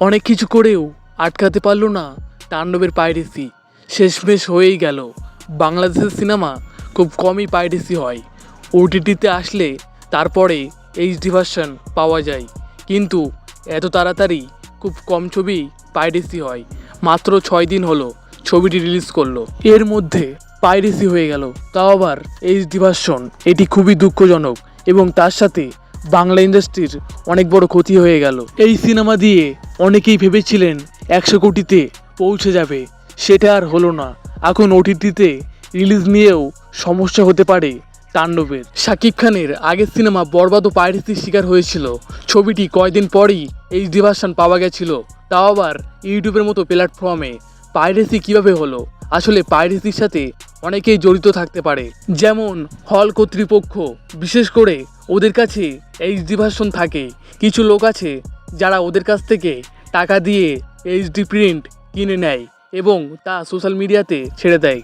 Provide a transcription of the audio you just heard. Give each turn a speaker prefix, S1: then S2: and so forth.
S1: অনেক কিছু করেও আটকাতে পারল না তাণ্ডবের পাইরেসি। শেষমেশ হয়েই গেল। বাংলাদেশের সিনেমা খুব কমই পাইরেসি হয়। ওটিটিতে আসলে তারপরে এইচডি ভার্সন পাওয়া যায়। কিন্তু এত তাড়াতাড়ি খুব কম ছবি পাইরেসি হয়। মাত্র ছয় দিন হলো ছবিটি রিলিজ করল। এর মধ্যে পাইরেসি হয়ে গেল। তাও আবার এইচডি ভার্সন এটি খুবই দুঃখজনক এবং তার সাথে বাংলা ইন্ডাস্ট্রির অনেক বড় ক্ষতি হয়ে গেল। এই সিনেমা দিয়ে অনেকেই ভেবেছিলেন একশো কোটিতে পৌঁছে যাবে। সেটা আর হলো না। এখন ওটিটিতে রিলিজ নিয়েও সমস্যা হতে পারে তাণ্ডবের। শাকিব খানের আগের সিনেমা বরবাদ ও পাইরেসির শিকার হয়েছিল। ছবিটি কয়দিন পরেই এইচডি ভার্সন পাওয়া গেছিল। তাও আবার ইউটিউবের মতো প্ল্যাটফর্মে। পাইরেসি কীভাবে হলো? আসলে পাইরেসির সাথে অনেকেই জড়িত থাকতে পারে। যেমন হল কর্তৃপক্ষ। বিশেষ করে ওদের কাছে এইচডি ভার্সন থাকে। কিছু লোক আছে যারা ওদের কাছ থেকে টাকা দিয়ে এইচডি প্রিন্ট কিনে নেয় এবং তা সোশ্যাল মিডিয়াতে ছেড়ে দেয়।